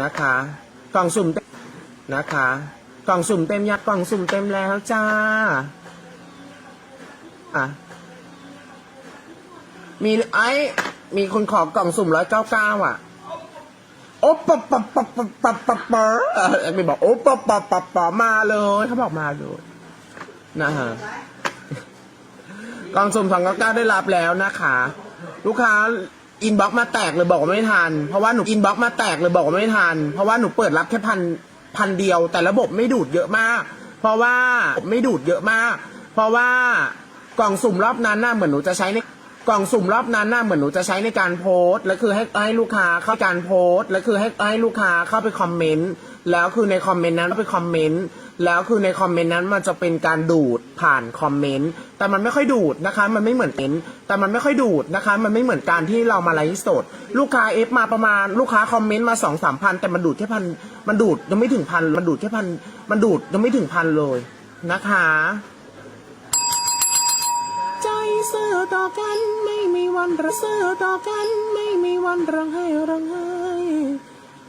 นะคะ กล่องสุ่มนะคะ กล่องสุ่มเต็มยักกล่องสุ่มเต็มแล้วจ้าอะมีไอ้มีคนขอกล่องสุ่มร้อยเก้าเก้าอะโอ้ปะปะปะปะปะปะปะเออไม่บอกโอ้ปะปะปะปะมาเลยเขาบอกมาเลยนะฮะกล่องสุ่มสองเก้าเก้าได้รับแล้วนะคะ ลูกค้า อินบ็อกมาแตกเลยบอกว่าไม่ทันเพราะว่าหนูอินบ็อกมาแตกเลยบอกว่าไม่ทันเพราะว่าหนูเปิดรับแค่พันพันเดียว แต่ระบบไม่ดูดเยอะมาก เพราะว่าไม่ดูดเยอะมาก เพราะว่ากล่องสุ่มรอบนั้นน่ะเหมือนหนูจะใช้ใน กล่องสุ่มรอบนั้นน่ะเหมือนหนูจะใช้ในการโพสต์แล้วคือให้ให้ลูกค้าเข้าการโพสต์แล้วคือให้ให้ลูกค้าเข้าไปคอมเมนต์แล้วคือในคอมเมนต์นั้นไปคอมเมนต์แล้วคือในคอมเมนต์นั้นมันจะเป็นการดูดผ่านคอมเมนต์แต่มันไม่ค่อยดูดนะคะ มันไม่เหมือนเอ็นแต่มันไม่ค่อยดูดนะคะ มันไม่เหมือนการที่เรามาไลฟ์สด ลูกค้าเอฟมาประมาณลูกค้าคอมเมนต์มาสองสามพันแต่มันดูดแค่พันมันดูดยังไม่ถึงพันมันดูดแค่พันมันดูดยังไม่ถึงพันเลยนะคะ ซื่อต่อกัน ไม่มีวันระเซื่อต่อกัน ไม่มีวันรังให้รังให้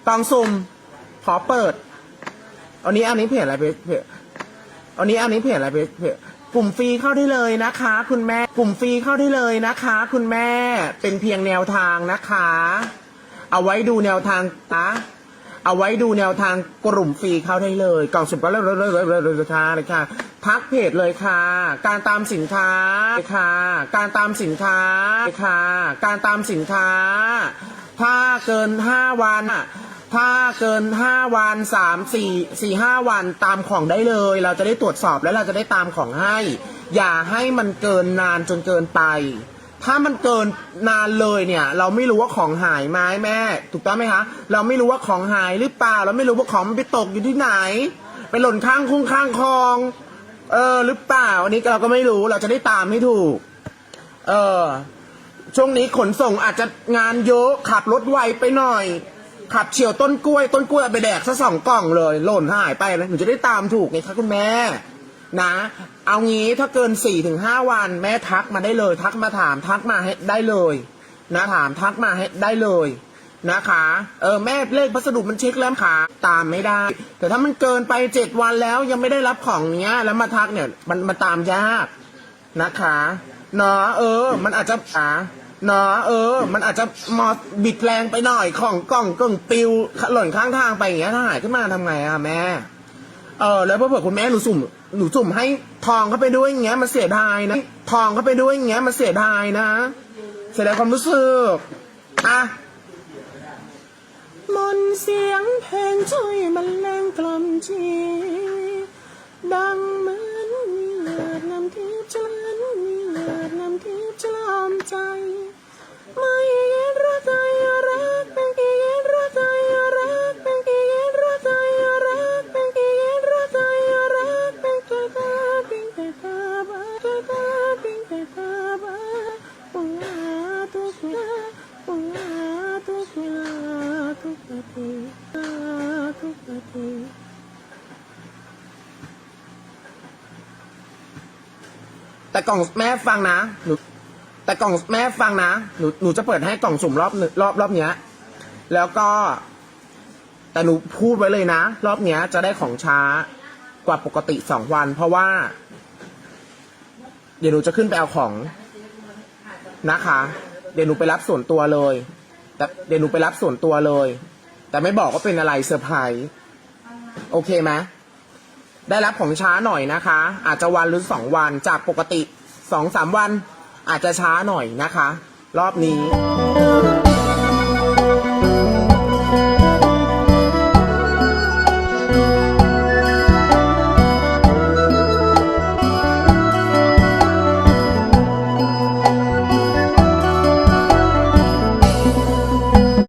กองซุ่มขอเปิดอานี้อันนี้เพจอะไรเพจเพจอานี้อันนี้เพจอะไรเพจเพจกลุ่มฟรีเข้าได้เลยนะคะ คุณแม่ กลุ่มฟรีเข้าได้เลยนะคะ คุณแม่เป็นเพียงแนวทางนะคะ เอาไว้ดูแนวทางตะเอาไว้ดูแนวทางกลุ่มฟรีเข้าได้เลยกล่องสุ่มก็เลยเลยเลยเลยเลยเลยค่ะเลยค่ะ ทักเพจเลยค่ะ การตามสินค้าค่ะ การตามสินค้าค่ะ การตามสินค้า ถ้าเกินห้าวันอะถ้าเกินห้าวันสามสี่สี่ห้าวันตามของได้เลย เราจะได้ตรวจสอบแล้วเราจะได้ตามของให้ อย่าให้มันเกินนานจนเกินไป ถ้ามันเกินนานเลยเนี่ย เราไม่รู้ว่าของหายไหมแม่ ถูกต้องไหมคะ เราไม่รู้ว่าของหายหรือเปล่า เราไม่รู้ว่าของมันไปตกอยู่ที่ไหน ไปหล่นข้างคุ้งข้างคลอง เออ หรือเปล่าอันนี้เราก็ไม่รู้เราจะได้ตามให้ถูก เออ ช่วงนี้ขนส่งอาจจะงานเยอะขับรถไวไปหน่อย ขับเฉียวต้นกล้วย ต้นกล้วยเอาไปแดกซะสองกล่องเลย หล่นหายไปนะหนูจะได้ตามถูกไงคะคุณแม่ นะ เอางี้ถ้าเกินสี่ถึงห้าวัน แม่ทักมาได้เลย ทักมาถามทักมาให้ได้เลย นะถามทักมาให้ได้เลย นะคะ เออแม่เลขพัสดุมันเช็คแล้วค่ะ ตามไม่ได้ แต่ถ้ามันเกินไปเจ็ดวันแล้วยังไม่ได้รับของเนี้ย แล้วมาทักเนี่ยมันมันตามยากนะคะเนาะเออ มันอาจจะอ่าเนาะเออ มันอาจจะมอบิดแรงไปหน่อยของกล่องกึ่งปิวหล่นข้างทางไปอย่างเงี้ยถ้าหายขึ้นมาทำไงอะแม่ เออ แล้วเผื่อคุณแม่หนูสุ่มหนูสุ่มให้ทองเข้าไปด้วยอย่างเงี้ยมันเสียดายนะทองเข้าไปด้วยอย่างเงี้ยมันเสียดายนะเสียดายความรู้สึกอะ มนเสียงเพลงช่วยมันแรงกล่อมชี แต่กล่องแม่ฟังนะหนูแต่กล่องแม่ฟังนะหนูหนูจะเปิดให้กล่องสุ่มรอบหนึ่งรอบรอบเนี้ย แล้วก็ แต่หนูพูดไว้เลยนะ รอบเนี้ย จะได้ของช้ากว่าปกติสองวัน เพราะว่า เดี๋ยวหนูจะขึ้นไปเอาของนะคะ เดี๋ยวหนูไปรับส่วนตัวเลย แต่เดี๋ยวหนูไปรับส่วนตัวเลย แต่ไม่บอกว่าเป็นอะไรเซอร์ไพรส์โอเคไหม ได้รับของช้าหน่อยนะคะ อาจจะวันหรือสองวันจากปกติสองสามวันอาจจะช้าหน่อยนะคะ รอบนี้